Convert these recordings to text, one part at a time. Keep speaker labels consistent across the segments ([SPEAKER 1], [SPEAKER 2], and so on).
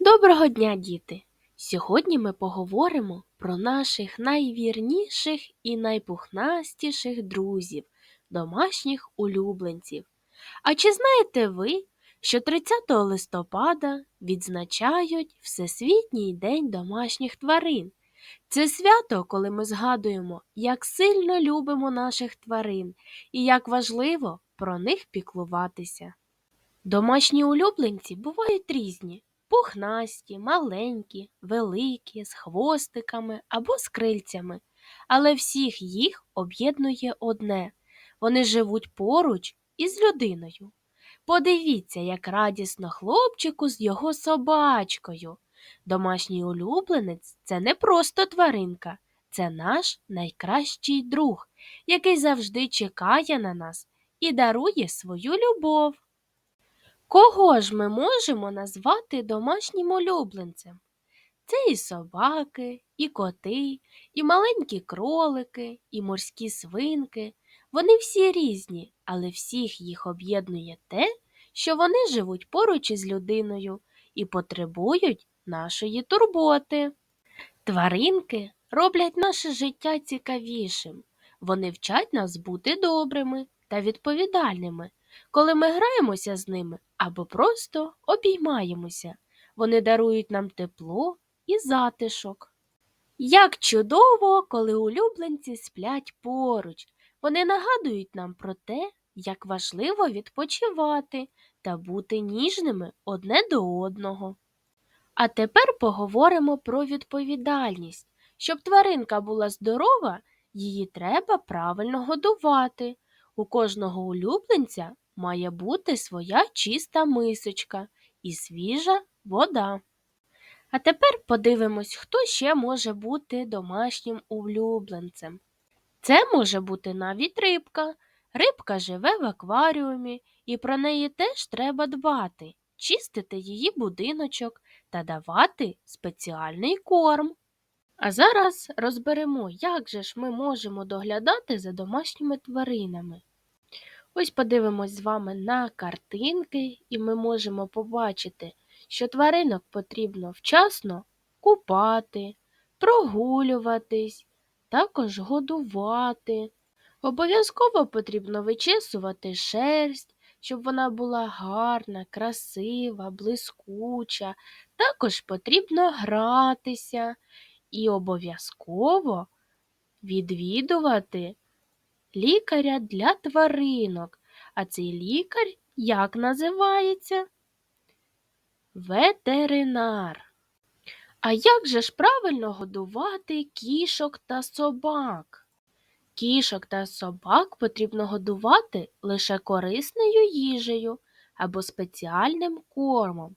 [SPEAKER 1] Доброго дня, діти! Сьогодні ми поговоримо про наших найвірніших і найпухнастіших друзів, домашніх улюбленців. А чи знаєте ви, що 30 листопада відзначають Всесвітній день домашніх тварин? Це свято, коли ми згадуємо, як сильно любимо наших тварин і як важливо про них піклуватися. Домашні улюбленці бувають різні пухнасті, маленькі, великі, з хвостиками або з крильцями, але всіх їх об'єднує одне вони живуть поруч із людиною. Подивіться, як радісно хлопчику з його собачкою. Домашній улюбленець це не просто тваринка, це наш найкращий друг, який завжди чекає на нас і дарує свою любов. Кого ж ми можемо назвати домашнім улюбленцем? Це і собаки, і коти, і маленькі кролики, і морські свинки. Вони всі різні, але всіх їх об'єднує те, що вони живуть поруч із людиною і потребують нашої турботи. Тваринки роблять наше життя цікавішим. Вони вчать нас бути добрими та відповідальними, коли ми граємося з ними або просто обіймаємося. Вони дарують нам тепло і затишок. Як чудово, коли улюбленці сплять поруч, вони нагадують нам про те, як важливо відпочивати та бути ніжними одне до одного. А тепер поговоримо про відповідальність. Щоб тваринка була здорова, її треба правильно годувати. У кожного улюбленця має бути своя чиста мисочка і свіжа вода. А тепер подивимось, хто ще може бути домашнім улюбленцем. Це може бути навіть рибка. Рибка живе в акваріумі, і про неї теж треба дбати, чистити її будиночок та давати спеціальний корм. А зараз розберемо, як же ж ми можемо доглядати за домашніми тваринами. Ось подивимось з вами на картинки, і ми можемо побачити, що тваринок потрібно вчасно купати, прогулюватись, також годувати. Обов'язково потрібно вичесувати шерсть, щоб вона була гарна, красива, блискуча. Також потрібно гратися і обов'язково відвідувати лікаря для тваринок. А цей лікар як називається? Ветеринар. А як же ж правильно годувати кішок та собак? Кішок та собак потрібно годувати лише корисною їжею або спеціальним кормом.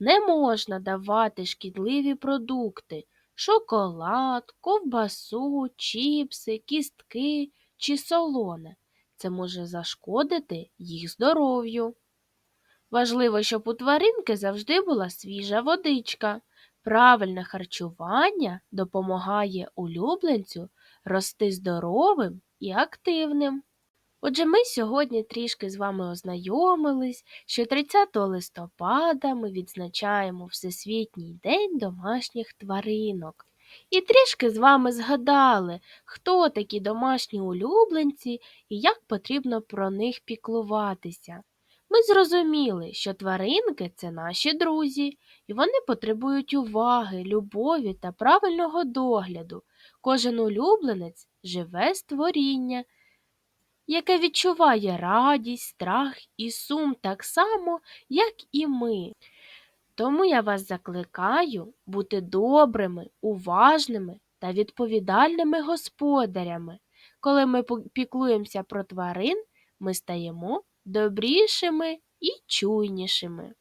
[SPEAKER 1] Не можна давати шкідливі продукти шоколад, ковбасу, чіпси, кістки чи солоне. Це може зашкодити їх здоров'ю. Важливо, щоб у тваринки завжди була свіжа водичка. Правильне харчування допомагає улюбленцю рости здоровим і активним. Отже, ми сьогодні трішки з вами ознайомились, що 30 листопада ми відзначаємо Всесвітній день домашніх тваринок. І трішки з вами згадали, хто такі домашні улюбленці і як потрібно про них піклуватися. Ми зрозуміли, що тваринки це наші друзі, і вони потребують уваги, любові та правильного догляду. Кожен улюбленець живе створіння, яке відчуває радість, страх і сум так само, як і ми. Тому я вас закликаю бути добрими, уважними та відповідальними господарями. Коли ми піклуємося про тварин, ми стаємо добрішими і чуйнішими.